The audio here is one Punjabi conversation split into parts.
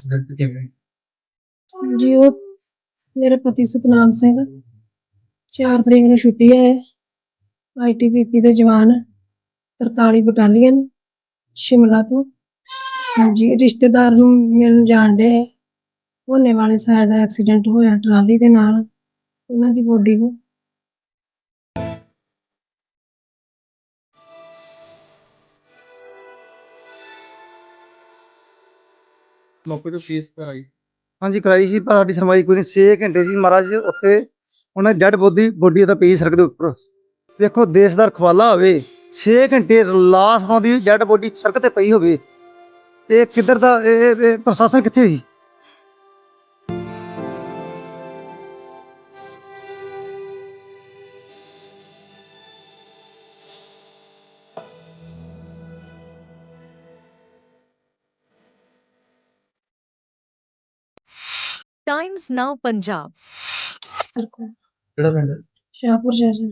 ਐਕਸੀਡੈਂਟ ਕਿਵੇਂ ਜੀ ਉਹ ਮੇਰੇ ਪਤੀ ਸਤਨਾਮ ਸਿੰਘ 4 ਤਰੀਕ ਨੂੰ ਛੁੱਟੀ ਹੈ ਆਈਟੀਬੀਪੀ ਦੇ ਜਵਾਨ 43 ਬਟਾਲੀਅਨ, ਸ਼ਿਮਲਾ ਤੋਂ। ਹਾਂਜੀ, ਰਿਸ਼ਤੇਦਾਰ ਨੂੰ ਮਿਲਣ ਜਾਣ ਦੇ ਹੋਣੇ ਵਾਲੇ ਸਾਈਡ ਐਕਸੀਡੈਂਟ ਹੋਇਆ ਟਰਾਲੀ ਦੇ ਨਾਲ, ਉਹਨਾਂ ਦੀ ਬੋਡੀ ਨੂੰ। ਮੌਕੇ ਤੇ ਫੀਸ ਕਰਾਈ। ਹਾਂਜੀ, ਕਰਾਈ ਸੀ, ਪਰ ਸਾਡੀ ਸੁਣਵਾਈ ਕੋਈ ਨਹੀਂ। 6 ਘੰਟੇ ਸੀ ਮਹਾਰਾਜ, ਉੱਥੇ ਉਹਨਾਂ ਡੈਡ ਬੋਡੀ ਬੋਡੀ ਤਾਂ ਪਈ ਸੜਕ ਦੇ ਉੱਪਰ। ਵੇਖੋ, ਦੇਸ਼ ਦਾ ਰਖਵਾਲਾ ਹੋਵੇ 6 ਘੰਟੇ ਲਾਸ਼ ਉਹਨਾਂ ਦੀ ਡੈਡ ਬੋਡੀ ਸੜਕ ਤੇ ਪਈ ਹੋਵੇ ਇਹ ਕਿੱਧਰ ਦਾ ਇਹ ਪ੍ਰਸ਼ਾਸਨ ਕਿੱਥੇ ਸੀ? ਟਾਈਮਜ਼ ਨਾਓ ਪੰਜਾਬ ਕਿਹੜਾ ਪਿੰਡ? ਹੈ? ਸ਼ਾਹਪੁਰ ਜੈਸਨ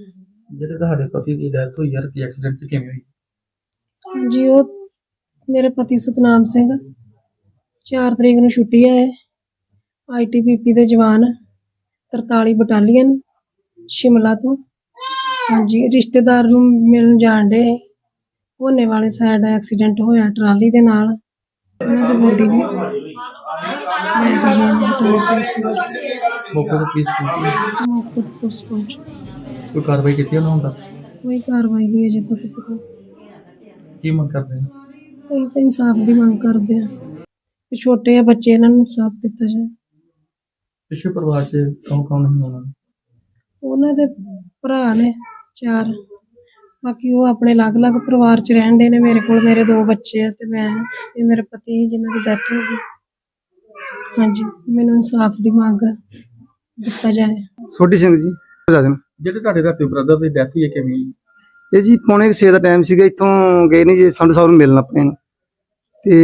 ਜਿਹੜੇ ਤੁਹਾਡੇ ਪਤੀ ਦੀ ਡੈਥ ਹੋਈ ਯਾਰ ਕੀ ਐਕਸੀਡੈਂਟ ਕਿਵੇਂ ਹੋਈ? ਜੀ ਉਹ ਮੇਰੇ ਪਤੀ ਸਤਨਾਮ ਸਿੰਘ 4 ਤਰੀਕ ਨੂੰ ਛੁੱਟੀ ਹੈ। ਆਈਟੀਬੀਪੀ ਦੇ ਜਵਾਨ 43 ਬਟਾਲੀਅਨ ਸ਼ਿਮਲਾ ਤੋਂ। ਹਾਂਜੀ ਰਿਸ਼ਤੇਦਾਰ ਨੂੰ ਮਿਲਣ ਜਾਣ ਦੇ। ਹੋਣੇ ਵਾਲੇ ਸਾਈਡ ਐਕਸੀਡੈਂਟ ਹੋਇਆ ਟਰਾਲੀ ਦੇ ਨਾਲ। ਉਹਨਾਂ ਦੀ ਬੋਡੀ ਨੂੰ ਮੌਕੇ ਤੇ ਫੀਸ ਕੀਤੀ ਮੌਕੇ ਤੇ ਪੁਲਿਸ ਪਹੁੰਚ ਕੋਈ ਕਾਰਵਾਈ ਕੀਤੀ ਉਹਨਾਂ ਹੁੰਦਾ ਕੋਈ ਕਾਰਵਾਈ ਨਹੀਂ ਅਜੇ ਤੱਕ ਤੇ ਕੋਈ। ਕੀ ਮੰਗ ਕਰਦੇ ਨੇ ਅਸੀਂ ਤਾਂ ਇਨਸਾਫ ਦੀ ਮੰਗ ਕਰਦੇ ਹਾਂ ਕਿ ਛੋਟੇ ਆ ਬੱਚੇ ਇਹਨਾਂ ਨੂੰ ਇਨਸਾਫ ਦਿੱਤਾ ਜਾਏ। ਪਿਛੇ ਪਰਿਵਾਰ ਚ ਕੌਣ ਕੌਣ ਨਹੀਂ ਹੋਣਾ ਉਹਨਾਂ ਦੇ ਭਰਾ ਨੇ ਚਾਰ। ਬਾਕੀ ਉਹ ਆਪਣੇ ਅਲੱਗ-ਅਲੱਗ ਪਰਿਵਾਰ ਚ ਰਹਿੰਦੇ ਨੇ। ਮੇਰੇ ਕੋਲ ਮੇਰੇ ਦੋ ਬੱਚੇ ਆ ਤੇ ਮੈਂ ਤੇ ਮੇਰੇ ਪਤੀ ਜਿਨ੍ਹਾਂ ਦੀ ਡੈਥ ਹੋ ਗਈ। ਹਾਂਜੀ ਮੈਨੂੰ ਇਨਸਾਫ ਦੀ ਮੰਗ ਦਿੱਤਾ ਜਾਏ। ਸੋਢੀ ਸਿੰਘ ਜੀ ਜਾਜਨ ਜਿਹੜੇ ਤੁਹਾਡੇ ਰਾਤੀ ਬ੍ਰਦਰ ਦੀ ਡੈਥ ਹੋਈ ਹੈ ਕਿਵੇਂ? ਇਹ ਜੀ ਪੌਣੇ 6 ਦਾ ਟਾਈਮ ਸੀਗਾ ਇੱਥੋਂ ਗਏ ਨੇ ਜੀ ਸੰਧੂ ਸਾਹਿਬ ਨੂੰ ਮਿਲਣ ਆਪਣੇ ਨੂੰ। ਤੇ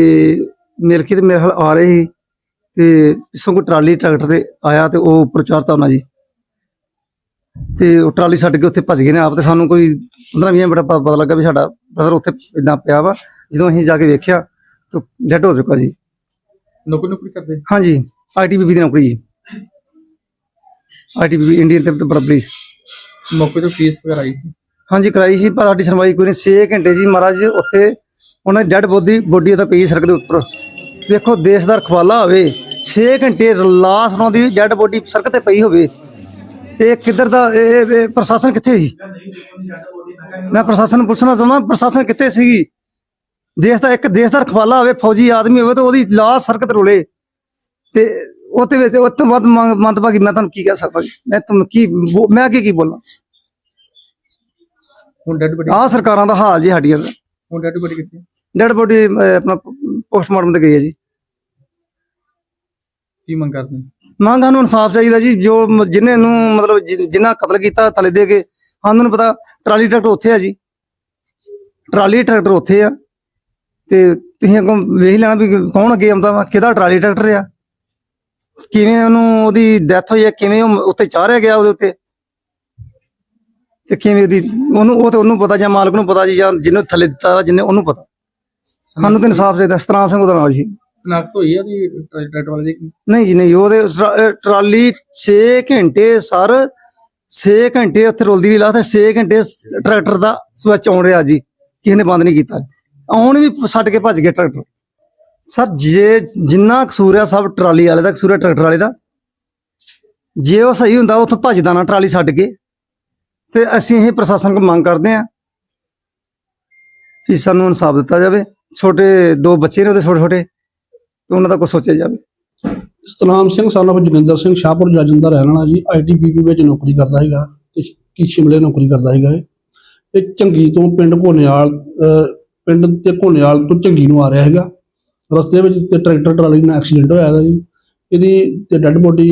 ਮਿਲ ਕੇ ਤੇ ਮੇਰੇ ਹਾਲ ਆ ਰਹੇ ਸੀ। ਤੇ ਪਿੱਛੋਂ ਕੋਈ ਟਰਾਲੀ ਟਰੈਕਟਰ ਤੇ ਆਇਆ ਤੇ ਉਹ ਉੱਪਰ ਚੜ੍ਹਤਾ ਉਹਨਾਂ ਜੀ। ਤੇ ਉਹ ਟਰਾਲੀ ਛੱਡ ਕੇ ਉੱਥੇ ਭੱਜ ਗਏ ਨੇ ਆਪ ਤੇ ਸਾਨੂੰ ਕੋਈ 15 20 ਮਿੰਟ ਬਾਅਦ ਪਤਾ ਲੱਗਾ ਵੀ ਸਾਡਾ ਬ੍ਰਦਰ ਉੱਥੇ ਇਦਾਂ ਪਿਆ ਵਾ। ਜਦੋਂ ਅਸੀਂ ਜਾ ਕੇ ਵੇਖਿਆ ਤਾਂ ਡੈਡ ਹੋ ਚੁੱਕਾ ਜੀ। ਨੌਕਰੀ ਨੌਕਰੀ ਕਰਦੇ? ਹਾਂਜੀ। ਆਈਟੀਬੀਪੀ ਦੀ ਨੌਕਰੀ ਜੀ। ਆਈਟੀਬੀਪੀ ਇੰਡੀਅਨ ਤੇ ਪੁਲਿਸ ਮੌਕੇ ਤੇ ਫੀਸ ਕਰਾਈ ਸੀ? ਹਾਂਜੀ ਕਰਾਈ ਸੀ ਪਰ ਸਾਡੀ ਸੁਣਵਾਈ ਕੋਈ ਨਹੀਂ। 6 ਘੰਟੇ ਸੀ ਮਹਾਰਾਜ ਉੱਥੇ ਉਹਨਾਂ ਡੈਡ ਬੋਡੀ ਬੋਡੀ ਤਾਂ ਪਈ ਸੜਕ ਦੇ ਉੱਪਰ। ਵੇਖੋ ਦੇਸ਼ ਦਾ ਰਖਵਾਲਾ ਹੋਵੇ 6 ਘੰਟੇ ਲਾਸ਼ ਉਹਨਾਂ ਦੀ ਡੈਡ ਬੋਡੀ ਸੜਕ ਤੇ ਪਈ ਹੋਵੇ। ਤੇ ਇਹ ਕਿੱਧਰ ਦਾ ਇਹ ਪ੍ਰਸ਼ਾਸਨ ਕਿੱਥੇ ਸੀ? ਮੈਂ ਪ੍ਰਸ਼ਾਸਨ ਨੂੰ ਪੁੱਛਣਾ ਚਾਹੁੰਦਾ ਪ੍ਰਸ਼ਾਸਨ ਕਿੱਥੇ ਸੀਗੀ? ਦੇਸ਼ ਦਾ ਇੱਕ ਦੇਸ਼ ਦਾ ਰਖਵਾਲਾ ਹੋਵੇ ਫੌਜੀ ਆਦਮੀ ਹੋਵੇ ਤੇ ਉਹਦੀ ਲਾਸ਼ ਸੜਕ ਤੇ ਰੋਲੇ। ਤੇ ਉਹਦੇ ਵਿੱਚ ਉਹ ਤੋਂ ਵੱਧ ਮੰਗ- ਮੰਦਭਾਗੀ ਮੈਂ ਤੁਹਾਨੂੰ ਕੀ ਕਹਿ ਸਕਦਾ? ਮੈਂ ਤੁਹਾਨੂੰ ਕੀ ਮੈਂ ਕੀ ਕੀ ਬੋਲਾਂ? ਹੁਣ ਡੈਡ ਬੋਡੀ ਆਹ ਸਰਕਾਰਾਂ ਦਾ ਹਾਲ ਜੀ ਸਾਡੀਆਂ ਦਾ ਹੁਣ ਡੈਡ ਬੋਡੀ ਕਿੱਥੇ? ਡੈਡ ਬੋਡੀ ਆਪਣਾ ਪੋਸਟਮਾਰਟਮ ਤੇ ਗਈ ਹੈ ਜੀ। ਕੀ ਮੰਗ ਕਰਦੇ? ਮੰਗ ਸਾਨੂੰ ਇਨਸਾਫ ਚਾਹੀਦਾ ਜੀ। ਜੋ ਜਿਹਨੇ ਨੂੰ ਮਤਲਬ ਜਿਨ੍ਹਾਂ ਕਤਲ ਕੀਤਾ ਥਲੇ ਦੇ ਕੇ ਸਾਨੂੰ ਨੂੰ ਪਤਾ ਟਰਾਲੀ ਟਰੈਕਟਰ ਉੱਥੇ ਆ ਜੀ। ਟਰਾਲੀ ਟਰੈਕਟਰ ਉੱਥੇ ਆ। ਤੇ ਤੁਸੀਂ ਅੱਗੋਂ ਵੇਖ ਲੈਣਾ ਵੀ ਕੌਣ ਅੱਗੇ ਆਉਂਦਾ ਵਾ ਕਿਹਦਾ ਟਰਾਲੀ ਟਰੈਕਟਰ ਆ? ਕਿਵੇਂ ਉਹਨੂੰ ਉਹਦੀ ਡੈਥ ਹੋਈ ਹੈ ਕਿਵੇਂ ਉਹ ਉੱਤੇ ਚਾੜਿਆ ਗਿਆ ਉਹਦੇ ਉੱਤੇ? ਤੇ ਕਿਵੇਂ ਉਹਦੀ ਉਹਨੂੰ ਉਹ ਤੇ ਉਹਨੂੰ ਪਤਾ ਜਾਂ ਮਾਲਕ ਨੂੰ ਪਤਾ ਜੀ ਜਾਂ ਜਿਹਨੂੰ ਥੱਲੇ ਦਿੱਤਾ ਜਿਹਨੇ ਉਹਨੂੰ ਪਤਾ। ਸਾਨੂੰ ਤਾਂ ਇਨਸਾਫ ਚਾਹੀਦਾ ਸਤਨਾਮ ਸਿੰਘ ਉਹਦਾ ਨਾਮ ਸੀ ਸਨਾਖਤ ਹੋਈ ਆ ਦੀ ਟਰੈਕਟਰ ਵਾਲੇ ਦੀ? ਨਹੀਂ ਜੀ ਨਹੀਂ ਉਹਦੇ ਟਰਾ- ਅਹ ਟਰਾਲੀ 6 ਘੰਟੇ ਸਰ 6 ਘੰਟੇ ਉੱਥੇ ਰੁਲਦੀ ਰਹੀ ਲਾ ਤੇ 6 ਘੰਟੇ ਸ- ਟਰੈਕਟਰ ਦਾ ਸਵਿਚ ਆਉਣ ਰਿਹਾ ਜੀ ਕਿਸੇ ਨੇ ਬੰਦ ਨਹੀਂ ਕੀਤਾ। ਆਉਣ ਵੀ ਛੱਡ ਕੇ ਭੱਜ ਗਏ ਟਰੈਕਟਰ। ਸਰ, ਜੇ ਜਿੰਨਾ ਕਸੂਰ ਆ ਸਭ ਟਰਾਲੀ ਵਾਲੇ ਦਾ ਕਸੂਰ ਆ ਟਰੈਕਟਰ ਵਾਲੇ ਦਾ। ਜੇ ਉਹ ਸਹੀ ਹੁੰਦਾ, ਉੱਥੋਂ ਭੱਜਦਾ ਨਾ ਟਰਾਲੀ ਛੱਡ ਕੇ। ਤੇ ਅਸੀਂ ਇਹ ਪ੍ਰਸ਼ਾਸਨ ਕੋਲ ਮੰਗ ਕਰਦੇ ਹਾਂ ਕਿ ਸਾਨੂੰ ਇਨਸਾਫ ਦਿੱਤਾ ਜਾਵੇ। ਛੋਟੇ ਦੋ ਬੱਚੇ ਨੇ ਉਹਦੇ ਛੋਟੇ ਛੋਟੇ, ਤੇ ਉਹਨਾਂ ਦਾ ਕੁਝ ਸੋਚਿਆ ਜਾਵੇ। ਸਤਨਾਮ ਸਿੰਘ son ਜੋਗਿੰਦਰ ਸਿੰਘ, ਸ਼ਾਹਪੁਰ ਜੱਜਨ ਦਾ ਰਹਿਣ ਵਾਲਾ ਜੀ। ਆਈਟੀਬੀਪੀ ਵਿੱਚ ਨੌਕਰੀ ਕਰਦਾ ਹੈਗਾ ਤੇ ਕੀ ਸ਼ਿਮਲੇ ਨੌਕਰੀ ਕਰਦਾ ਹੈਗਾ ਇਹ। ਚੰਗੀ ਤੋਂ ਪਿੰਡ ਘੋਨੇਵਾਲ ਪਿੰਡ ਤੇ ਘੋਨੇਵਾਲ ਤੋਂ ਚੰਗੀ ਨੂੰ ਆ ਰਿਹਾ ਹੈਗਾ। ਰਸਤੇ ਵਿੱਚ ਤੇ ਟਰੈਕਟਰ ਟਰਾਲੀ ਨਾਲ ਐਕਸੀਡੈਂਟ ਹੋਇਆ ਹੈਗਾ ਜੀ। ਇਹਦੀ ਤੇ ਡੈੱਡ ਬੋਡੀ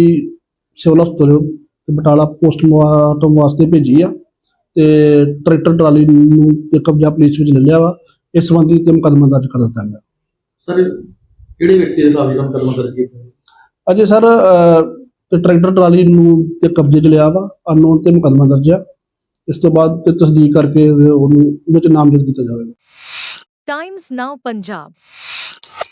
ਸਿਵਲ ਹਸਪਤਾਲ ਤੇ ਬਟਾਲਾ ਪੋਸਟਮਾਰਟਮ ਵਾਸਤੇ ਭੇਜੀ ਆ ਤੇ ਟਰੈਕਟਰ ਟਰਾਲੀ ਨੂੰ ਤੇ ਕਬਜ਼ਾ ਪੁਲਿਸ ਵਿੱਚ ਲੈ ਲਿਆ ਵਾ। ਇਸ ਸੰਬੰਧੀ ਤੇ ਮੁਕੱਦਮਾ ਦਰਜ ਕਰ ਦਿੱਤਾ ਗਿਆ। ਸਰ ਕਿਹੜੇ ਵਿਅਕਤੀ ਦੇ ਖਿਲਾਫ ਕਰਨਾ ਦਰਜ ਕੀਤਾ ਅਜੇ ਸਰ ਤੇ ਟਰੈਕਟਰ ਟਰਾਲੀ ਨੂੰ ਤੇ ਕਬਜ਼ੇ 'ਚ ਲਿਆ ਵਾ। ਅਨਨੋਨ ਤੇ ਮੁਕੱਦਮਾ ਦਰਜ ਆ। ਇਸ ਤੋਂ ਬਾਅਦ ਤੇ ਤਸਦੀਕ ਕਰਕੇ ਉਹਨੂੰ ਉਹਦੇ 'ਚ ਨਾਮਜ਼ਦ ਕੀਤਾ ਜਾਵੇਗਾ। ਟਾਈਮਜ਼ ਨਾਓ ਪੰਜਾਬ